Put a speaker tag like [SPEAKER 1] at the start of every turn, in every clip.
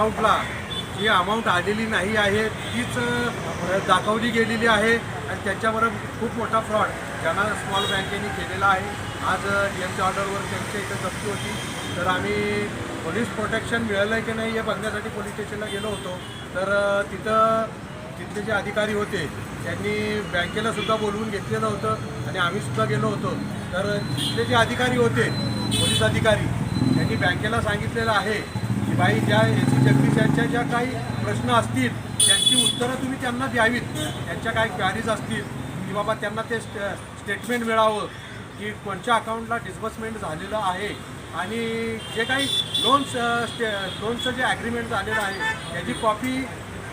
[SPEAKER 1] अकाउंटला जी अमाऊंट आलेली नाही आहे तीच दाखवली गेलेली आहे आणि त्याच्याबरोबर खूप मोठा फ्रॉड ज्यांना स्मॉल बँकेने केलेला आहे. आज डी एमच्या ऑर्डरवर त्यांच्या इथं जप्ती होती. तर आम्ही पोलीस प्रोटेक्शन मिळालं आहे की नाही हे बघण्यासाठी पोलीस स्टेशनला गेलो होतो. तर तिथं तिथले जे अधिकारी होते त्यांनी बँकेला सुद्धा बोलवून घेतलेलं होतं आणि आम्ही सुद्धा गेलो होतो. तर तिथले जे अधिकारी होते पोलीस अधिकारी त्यांनी बँकेला सांगितलेलं आहे बाई ज्या एस सी जगदीश यांच्या ज्या काही प्रश्न असतील त्यांची उत्तरं तुम्ही त्यांना द्यावीत. त्यांच्या काही क्वॅरीज असतील की बाबा त्यांना ते स्टेटमेंट मिळावं की कोणत्या अकाउंटला डिस्बर्समेंट झालेलं आहे. आणि जे काही लोन्स स्टे लोनचं जे ॲग्रीमेंट झालेलं आहे त्याची कॉपी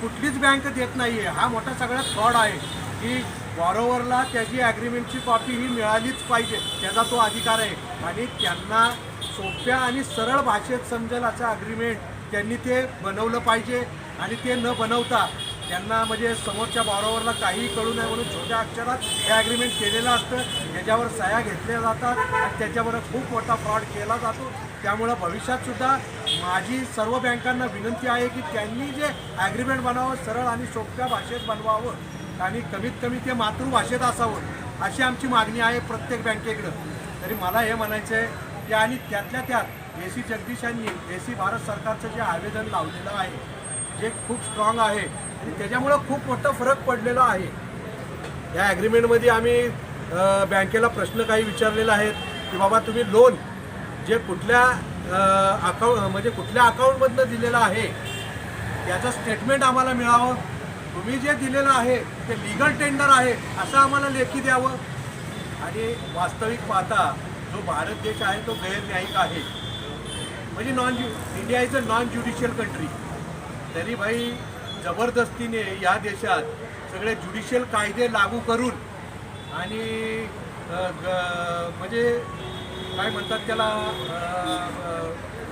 [SPEAKER 1] कुठलीच बँक देत नाही आहे हा मोठा सगळ्यात फ्रॉड आहे की बॉरोवरला त्याची ॲग्रीमेंटची कॉपी ही मिळालीच पाहिजे. त्याचा तो अधिकार आहे. आणि त्यांना सोप्या आणि सरळ भाषेत समजेल असं अग्रीमेंट त्यांनी ते बनवलं पाहिजे आणि ते न बनवता त्यांना म्हणजे समोरच्या बॉरोवरला काहीही कळू नये म्हणून छोट्या अक्षरात हे ॲग्रीमेंट केलेलं असतं. याच्यावर सह्या घेतल्या जातात आणि त्याच्यावर खूप मोठा फ्रॉड केला जातो. त्यामुळं भविष्यातसुद्धा माझी सर्व बँकांना विनंती आहे की त्यांनी जे ॲग्रीमेंट बनावं सरळ आणि सोप्या भाषेत बनवावं आणि कमीत कमी ते मातृभाषेत असावं अशी आमची मागणी आहे प्रत्येक बँकेकडं. तरी मला हे म्हणायचं आहे त्या आणि त्यातल्या त्यात ए सी जगदीश यांनी ए सी भारत सरकारचं जे आवेदन लावलेलं आहे जे खूप स्ट्रॉंग आहे आणि त्याच्यामुळं खूप मोठा फरक पडलेला आहे. या ॲग्रीमेंटमध्ये आम्ही बँकेला प्रश्न काही विचारलेले आहेत की बाबा तुम्ही लोन जे कुठल्या अकाउंट म्हणजे कुठल्या अकाउंटमधनं दिलेलं आहे त्याचं स्टेटमेंट आम्हाला मिळावं. तुम्ही जे दिलेलं आहे ते लिगल टेंडर आहे असं आम्हाला लेखी द्यावं. आणि वास्तविक पाहता जो भारत देश आहे तो गैरन्यायिक आहे. म्हणजे नॉन ज्यु India is a non judicial country तरी भाई जबरदस्तीने या देशात सगळे ज्युडिशियल कायदे लागू करून आणि ग- म्हणजे काय म्हणतात त्याला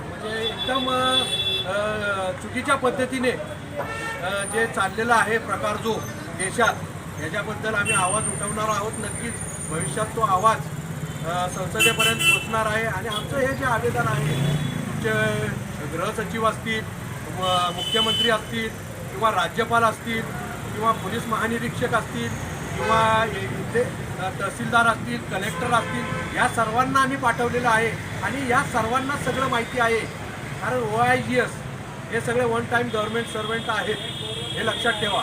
[SPEAKER 1] म्हणजे एकदम चुकीच्या पद्धतीने जे चाललेला आहे प्रकार जो देशात याच्याबद्दल आम्ही आवाज उठवणार आहोत. नक्कीच भविष्यात तो आवाज संसदेपर्यंत पोचणार आहे. आणि आमचं हे जे आवेदन आहे तुमचे गृहसचिव असतील म- मुख्यमंत्री असतील किंवा राज्यपाल असतील किंवा पोलीस महानिरीक्षक असतील किंवा इथले तहसीलदार असतील कलेक्टर असतील या सर्वांना आम्ही पाठवलेलं आहे. आणि या सर्वांना सगळं माहिती आहे. कारण ओ आय जी एस हे सगळे वन टाईम गव्हर्नमेंट सर्वंट आहेत हे लक्षात ठेवा.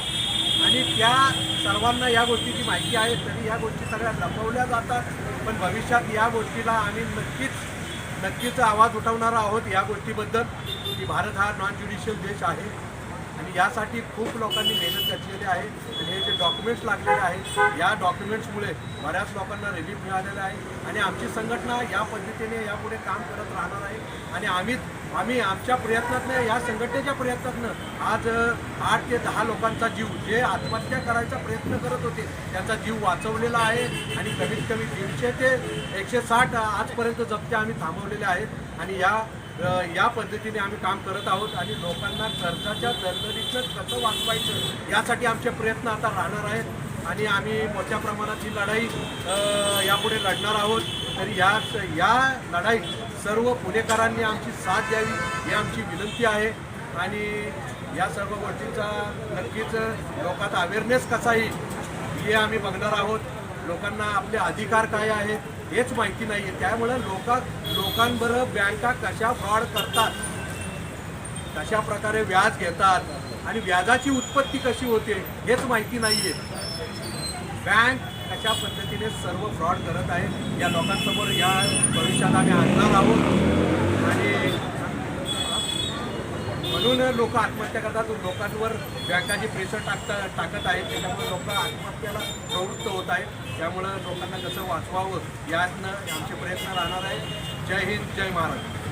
[SPEAKER 1] आणि त्या सर्वांना या गोष्टीची माहिती आहे. तरी या गोष्टी सगळ्या लपवल्या जातात. पण भविष्यात या गोष्टीला आम्ही नक्कीच नक्कीच आवाज उठवणार आहोत या गोष्टीबद्दल की भारत हा नॉन ज्युडिशियल देश आहे. आणि यासाठी खूप लोकांनी मेहनत घेतलेली आहे. आणि हे जे डॉक्युमेंट्स लागलेले आहेत या डॉक्युमेंट्समुळे बऱ्याच लोकांना रिलीफ मिळालेला आहे. आणि आमची संघटना या पद्धतीने यापुढे काम करत राहणार आहे. आणि आम्ही आम्ही आमच्या प्रयत्नातनं या संघटनेच्या प्रयत्नातनं आज आठ ते दहा लोकांचा जीव जे आत्महत्या करायचा प्रयत्न करत होते त्यांचा जीव वाचवलेला आहे. आणि कमीत कमी दीडशे ते एकशे साठ आजपर्यंत जप्त्या आम्ही थांबवलेल्या आहेत. आणि या या पद्धतीने आम्ही काम करत आहोत आणि लोकांना कर्जाच्या दरदरीचं कसं वाचवायचं यासाठी आमचे प्रयत्न आता राहणार आहेत आणि आम्ही मोठ्या प्रमाणात ही लढाई यापुढे लढणार आहोत. तरी या या लढाईत सर्व पुणेकरांनी आमची साथ द्यावी ही आमची विनंती आहे. आणि या सर्व गोष्टींचा नक्कीच लोकांचा अवेअरनेस कसा येईल हे आम्ही बघणार आहोत. लोकांना आपले अधिकार काय आहेत हेच माहिती नाही आहे त्यामुळं लोका लोकांबरोबर बँका कशा फ्रॉड करतात कशा प्रकारे व्याज घेतात आणि व्याजाची उत्पत्ती कशी होते हेच माहिती नाही आहे बँक कशा पद्धतीने सर्व फ्रॉड करत आहे या लोकांसमोर या भविष्यात आम्ही आणणार आहोत. आणि म्हणून लोक आत्महत्या करतात. लोकांवर बँकाची प्रेशर टाकता टाकत आहेत. त्याच्यामुळे लोक आत्महत्याला प्रवृत्त होत आहे. त्यामुळं लोकांना कसं वाचवावं यातनं आमचे प्रयत्न राहणार आहे जय हिंद जय महाराष्ट्र.